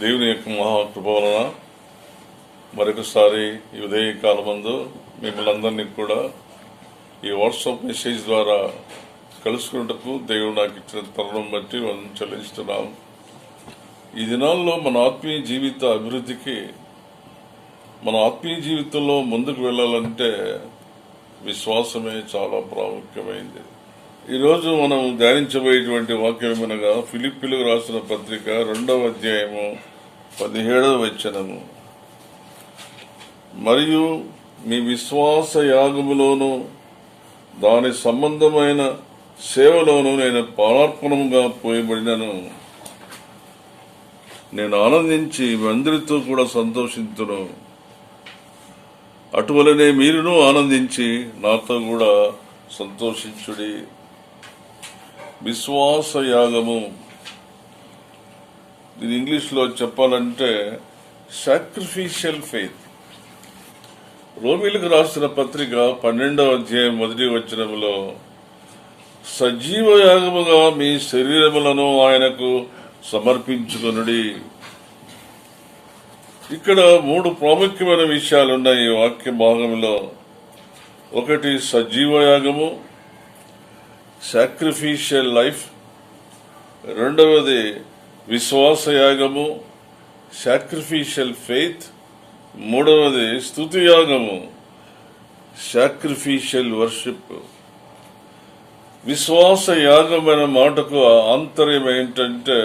దేవుని యొక్క మహాకృప వలన మరొకసారి ఈ ఉదయ కాలమందు మిమ్మల్ని అందరినీ కూడా ఈ వాట్సాప్ మెసేజ్ ద్వారా కలుసుకున్నటకు దేవుడు నాకు ఇచ్చిన తరుణం బట్టి మనం చెల్లిస్తున్నాం. ఈ దినాల్లో మన ఆత్మీయ జీవిత అభివృద్ధికి మన ఆత్మీయ జీవితంలో ముందుకు వెళ్ళాలంటే విశ్వాసమే చాలా ప్రాముఖ్యమైంది. ఈరోజు మనం ధ్యానించబోయేటువంటి వాక్యం ఏమనగా ఫిలిప్పిలు రాసిన పత్రిక రెండవ అధ్యాయము పదిహేడవ వచనము. మరియు మీ విశ్వాస యాగములోను దాని సంబంధమైన సేవలోను నేను పానార్పణముగా పోయబడినను. నేను ఆనందించి అందరితో కూడా సంతోషించును అటువలనే మీరును ఆనందించి నాతో కూడా సంతోషించుడి. విశ్వాస యాగము ఇది ఇంగ్లీష్లో చెప్పాలంటే సాక్రిఫిషియల్ ఫెయిత్ రోమిలకు రాసిన పత్రిక పన్నెండవ అధ్యాయం మొదటి వచనములో సజీవ యాగముగా మీ శరీరములను ఆయనకు సమర్పించుకొనుడి. ఇక్కడ మూడు ప్రాముఖ్యమైన విషయాలు ఉన్నాయి ఈ వాక్య భాగంలో. ఒకటి సజీవ యాగము సాక్రిఫిషియల్ లైఫ్ రెండవది విశ్వాస యాగము సాక్రిఫిషియల్ ఫెయిత్ మూడవది స్థుతి యాగము సాక్రిఫిషియల్ వర్షిప్ విశ్వాస యాగం అనే మాటకు ఆంతర్యం ఏంటంటే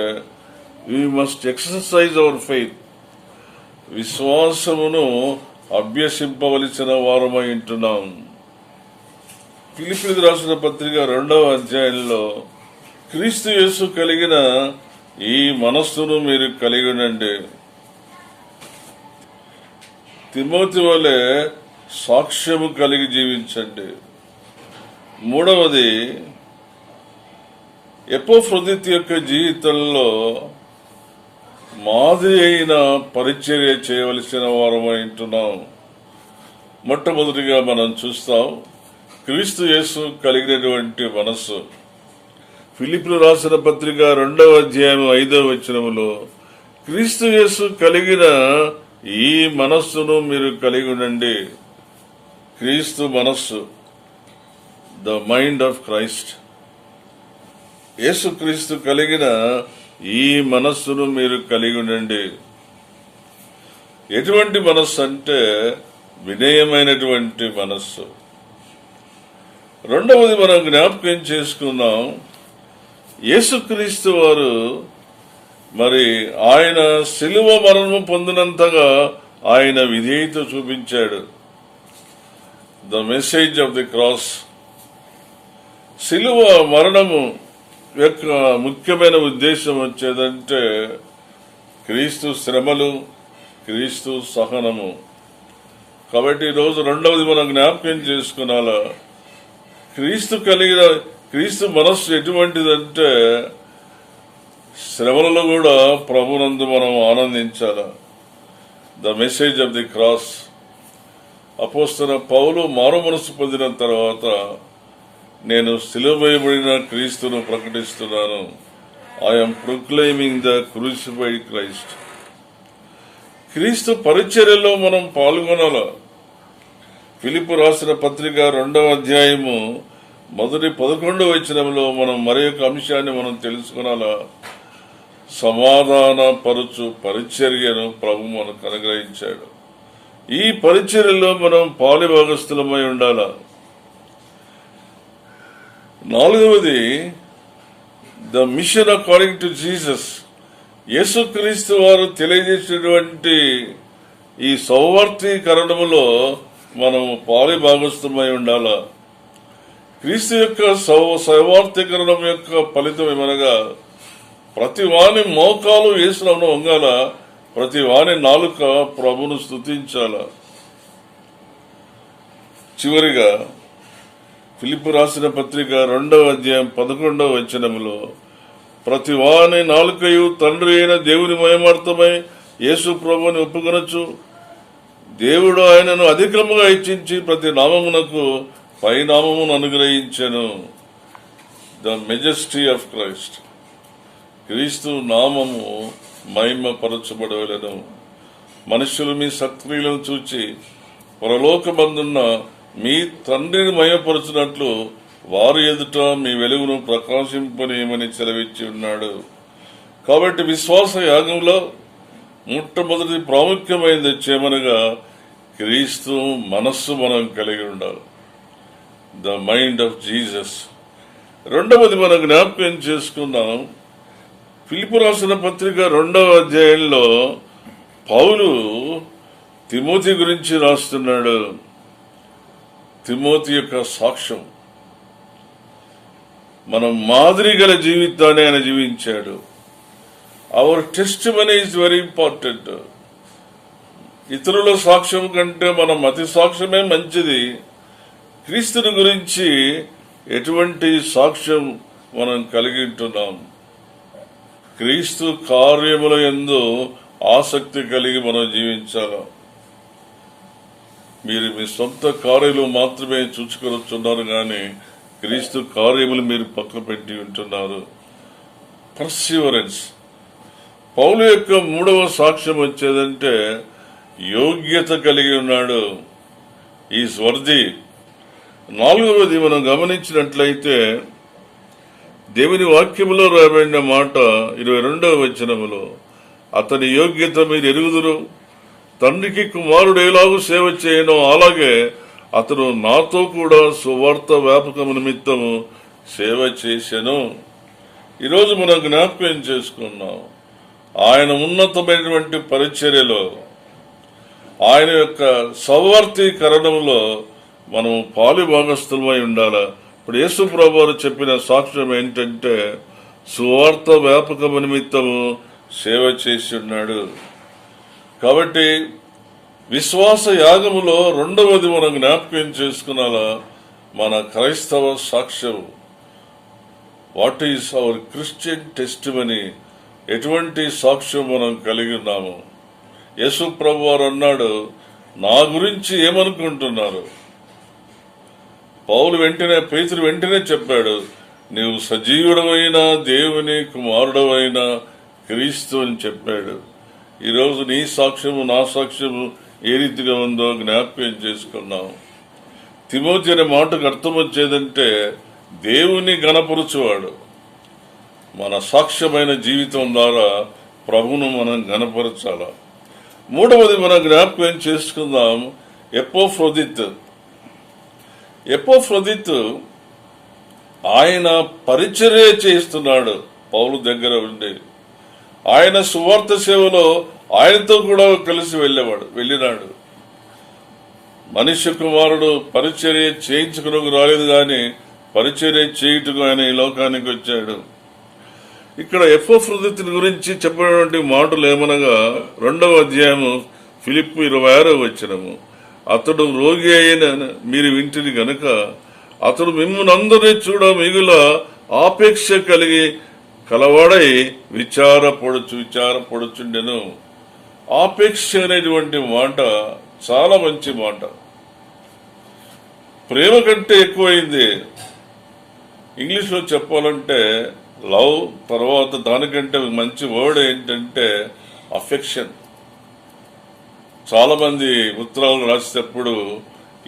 we must exercise our faith విశ్వాసమును అభ్యసింపవలసిన వారమై ఉంటున్నాం. పిలిపిది రాసిన పత్రిక రెండవ అధ్యాయంలో క్రీస్తు యేసు కలిగిన ఈ మనస్సును మీరు కలిగి ఉండండి తిమోతి వలె సాక్ష్యము కలిగి జీవించండి. మూడవది ఎపోఫ్రదిత్ యొక్క జీవితంలో మాది అయిన పరిచర్య చేయవలసిన వారమై ఉంటున్నాం. మొట్టమొదటిగా మనం చూస్తాం క్రీస్తు యేసు కలిగినటువంటి మనస్సు. ఫిలిపులు రాసిన పత్రిక రెండవ అధ్యాయం ఐదవ వచనములో క్రీస్తు యేసు కలిగిన ఈ మనస్సును మీరు కలిగి ఉండండి క్రీస్తు మనస్సు ద మైండ్ ఆఫ్ క్రైస్ట్. యేసుక్రీస్తు కలిగిన ఈ మనస్సును మీరు కలిగి ఉండండి ఎటువంటి మనస్సు అంటే వినయమైనటువంటి మనస్సు. రెండవది మనం జ్ఞాపకం చేసుకున్నాం యేసుక్రీస్తు వారు మరి ఆయన శిలువ మరణము పొందినంతగా ఆయన విధేయత చూపించాడు. The message of the cross సిలువ మరణము యొక్క ముఖ్యమైన ఉద్దేశం వచ్చేదంటే క్రీస్తు శ్రమలు క్రీస్తు సహనము. కాబట్టి ఈరోజు రెండవది మనం జ్ఞాపకం చేసుకున్నాలా? క్రీస్తు కలిగిన క్రీస్తు మనస్సు ఎటువంటిదంటే శ్రమలలో కూడా ప్రభునందు మనం ఆనందించాల. The message of the cross అపోస్తున్న పౌలు మారు మనసు పొందిన తర్వాత నేను సిలువేయబడిన క్రీస్తును ప్రకటిస్తున్నాను. I'm proclaiming the crucified Christ క్రీస్తు పరిచర్యలో మనం పాల్గొనాల. ఫిలిపు రాసిన పత్రిక రెండవ అధ్యాయము మొదటి పదకొండవ వచనంలో మనం మరి యొక్క అంశాన్ని మనం తెలుసుకునాలా? సమాధాన పరుచు పరిచర్యను ప్రభు మనకు అనుగ్రహించాడు. ఈ పరిచర్యలో మనం పాలిభాగస్థులమై ఉండాల? నాలుగవది the mission according to Jesus యేసుక్రీస్తు వారు తెలియజేసినటువంటి ఈ సౌవర్తీకరణములో మనం పాలి భాగస్థమై ఉండాలా? క్రీస్తు యొక్క సౌ యొక్క ఫలితం ఏమనగా ప్రతి వాని మోకాలు వేసిన వంగాల ప్రతి వాని నాలుక ప్రభును స్తుతించాల. చివరిగా ఫిలిపు రాసిన పత్రిక రెండవ అధ్యాయం పదకొండవ వచనంలో ప్రతి వాని నాలుకయు తండ్రి అయిన దేవుని మయమార్థమై యేసు ప్రభుని ఒప్పుకొనొచ్చు. దేవుడు ఆయనను అధికముగా ఇచ్చించి ప్రతి నామమునకు పై నామమును ద మెజెస్టీ ఆఫ్ క్రైస్ట్ క్రీస్తు నామము మహిమపరచబడవలను. మనుషులు మీ సక్రియలను చూచి పరలోకమందున్న మీ తండ్రిని మయపరచినట్లు వారి ఎదుట మీ వెలుగును ప్రకాశింపనీయమని చెలవిచ్చి ఉన్నాడు. కాబట్టి విశ్వాస యాగంలో మొట్టమొదటి ప్రాముఖ్యమైనది వచ్చేమనగా క్రీస్తు మనస్సు మనం కలిగి ఉండాలి. ద మైండ్ ఆఫ్ జీసస్ రెండవది మనం జ్ఞాపకం చేసుకున్నాం పిలుపు రాసిన పత్రిక రెండవ అధ్యాయంలో పౌలు తిమోతి గురించి రాస్తున్నాడు. తిమోతి యొక్క సాక్ష్యం. మనం మాదిరి గల జీవితాన్ని ఆయన జీవించాడు. Our testimony is very important ఇతరుల సాక్ష్యం కంటే మనం అతి సాక్ష్యమే మంచిది. క్రీస్తుని గురించి ఎటువంటి సాక్ష్యం మనం కలిగి ఉంటున్నాం? క్రీస్తు కార్యముల ఎందు ఆసక్తి కలిగి మనం జీవించాలి? మీరు మీ సొంత కార్యలు మాత్రమే చూసుకొచ్చున్నారు కానీ క్రీస్తు కార్యములు మీరు పక్క పెట్టి ఉంటున్నారు. పర్సివరెన్స్ పౌలు యొక్క మూడవ సాక్ష్యం వచ్చేదంటే యోగ్యత కలిగి ఉన్నాడు. ఈ స్వర్ధి నాలుగవది మనం గమనించినట్లయితే దేవుని వాక్యములో రాబడిన మాట ఇరవై రెండవ వచనములో అతని యోగ్యత మీరు ఎరుగుదురు. తండ్రికి కుమారుడు ఎలాగూ సేవ చేయను అలాగే అతను నాతో కూడా సువార్త వ్యాపకము నిమిత్తము సేవ చేశాను ఈరోజు మనం జ్ఞాపకం చేసుకున్నాం ఆయన ఉన్నతమైనటువంటి పరిచర్యలో ఆయన యొక్క సౌవర్తీకరణంలో మనం పాలు భాగస్థులమై ఉండాలా? ఇప్పుడు యేసు ప్రభువారు చెప్పిన సాక్ష్యం ఏంటంటే సువార్త వ్యాపక నిమిత్తము సేవ చేసి ఉన్నాడు. కాబట్టి విశ్వాస యాగములో రెండవది మనం జ్ఞాపకం చేసుకున్నాలా? మన క్రైస్తవ సాక్ష్యం what is our Christian test ఎటువంటి సాక్ష్యం మనం కలిగి ఉన్నాము? యేసు ప్రభు వారు అన్నాడు నా గురించి ఏమనుకుంటున్నారు? పౌలు వెంటనే పేతురు వెంటనే చెప్పాడు నీవు సజీవుడమైన దేవుని కుమారుడమైన క్రీస్తు అని చెప్పాడు. ఈరోజు నీ సాక్ష్యము నా సాక్ష్యము ఏ రీతిగా ఉందో జ్ఞాప్యం చేసుకున్నాం. తిమోతి అనే మాటకు అర్థం వచ్చేదంటే దేవుని గణపరచువాడు మన సాక్ష్యమైన జీవితం ద్వారా ప్రభును మనం గణపరచాల మూడవది మనం జ్ఞాపకం చేసుకుందాం ఎపోఫ్రోదిత్ ఎపోఫ్రదిత్ ఆయన పరిచర్య చేస్తున్నాడు పౌలు దగ్గర ఉండి ఆయన సువార్త సేవలో ఆయనతో కూడా కలిసి వెళ్ళేవాడు వెళ్ళినాడు. మనిషి కుమారుడు పరిచర్య చేయించుకునకు రాలేదు గాని పరిచర్య చేయుటకు ఆయన ఈ లోకానికి వచ్చాడు. ఇక్కడ ఎఫోఫ్రదితుని గురించి చెప్పినటువంటి మాటలు ఏమనగా రెండవ అధ్యాయము ఫిలిప్ ఇరవై ఆరో వచ్చినము అతడు రోగి అయిన మీరు వింటిని గనక అతడు మిమ్మల్ని అందరినీ చూడ మిగుల ఆపేక్ష కలిగి కలవాడై విచారపడుచు విచారపడుచుండెను. ఆపేక్ష అనేటువంటి మాట చాలా మంచి మాట. ప్రేమ కంటే ఎక్కువైంది. ఇంగ్లీష్లో చెప్పాలంటే లవ్ తర్వాత దానికంటే మంచి వర్డ్ ఏంటంటే అఫెక్షన్ చాలా మంది ఉత్తరాలు రాసేటప్పుడు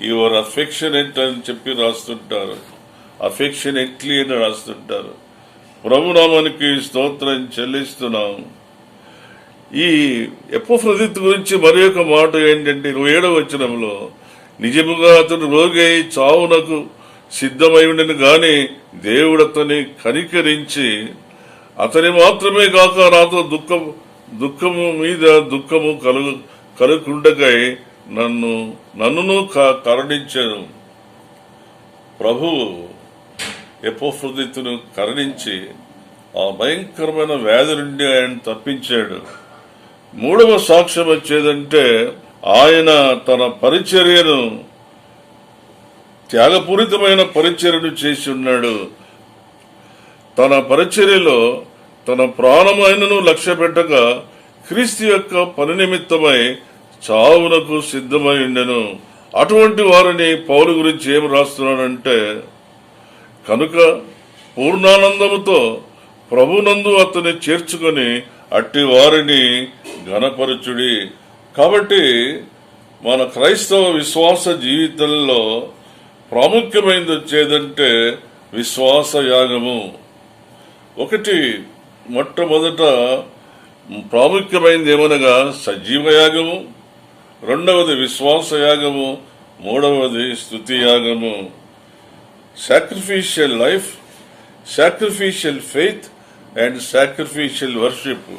యువర్ అఫెక్షనెట్ అని చెప్పి రాస్తుంటారు. అఫెక్షనెట్లీ అని రాస్తుంటారు. ప్రభునామానికి స్తోత్రం చెల్లిస్తున్నాం. ఈ ఎపోఫ్రదిత్ గురించి మరి ఒక మాట ఏంటంటే ఇరవై ఏడవ వచనంలో నిజముగా అతను రోగి అయి చావునకు సిద్ధమై ఉండను గాని దేవుడు అతని కనికరించి అతని మాత్రమే కాక నాతో దుఃఖం దుఃఖము మీద దుఃఖము కలుగు కలుగుండకై నన్ను నన్నును కరుణించను. ప్రభువు ఎపోఫ్రదిత్తును కరుణించి ఆ భయంకరమైన వ్యాధి నుండి ఆయన తప్పించాడు. మూడవ సాక్ష్యం వచ్చేదంటే ఆయన తన పరిచర్యను త్యాగపూరితమైన పరిచర్యను చేసి ఉన్నాడు. తన పరిచర్యలో తన ప్రాణమైనను లక్ష్య పెట్టక క్రీస్తు యొక్క పని నిమిత్తమై చావునకు సిద్ధమై ఉండెను. అటువంటి వారిని పౌరు గురించి ఏం రాస్తున్నాడంటే కనుక పూర్ణానందముతో ప్రభునందు అతని చేర్చుకొని అట్టి వారిని ఘనపరచుడి. కాబట్టి మన క్రైస్తవ విశ్వాస జీవితంలో ప్రాముఖ్యమైనది వచ్చేదంటే విశ్వాస యాగము ఒకటి మొట్టమొదట ప్రాముఖ్యమైనది ఏమనగా సజీవ యాగము రెండవది విశ్వాసయాగము మూడవది స్థుతి యాగము sacrificial life sacrificial faith and sacrificial worship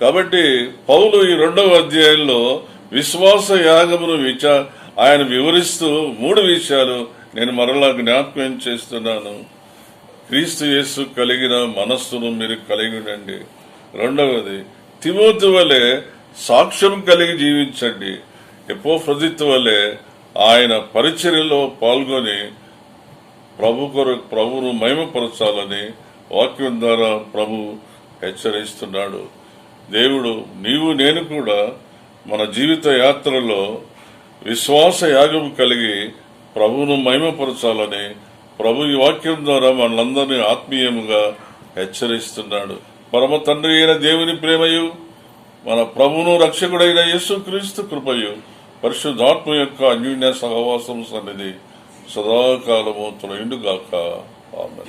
కాబట్టి పౌలు ఈ రెండవ అధ్యాయంలో విశ్వాస యాగమును విచా ఆయన వివరిస్తూ మూడు విషయాలు నేను మరలా జ్ఞాపకం చేస్తున్నాను. క్రీస్తు యేసు కలిగిన మనస్సును మీరు కలిగి ఉండండి. రెండవది తిమోతి వలె సాక్ష్యం కలిగి జీవించండి. ఎపోఫ్రదిత్ వలె ఆయన పరిచర్యలో పాల్గొని ప్రభు కొరకు ప్రభును మహిమపరచాలని వాక్యం ద్వారా ప్రభు హెచ్చరిస్తున్నాడు. దేవుడు నీవు నేను కూడా మన జీవిత యాత్రలో విశ్వాస యాగం కలిగి ప్రభువును మహిమపరచాలని ప్రభు ఈ వాక్యం ద్వారా మనందరినీ ఆత్మీయముగా హెచ్చరిస్తున్నాడు. పరమ తండ్రి అయిన దేవుని ప్రేమయు. మన ప్రభును రక్షకుడైన యేసుక్రీస్తు కృపయు పరిశుద్ధాత్మ యొక్క అన్యూన్య సహవాసం సన్నిధి సదాకాలము తొలగిండుగాక. ఆమె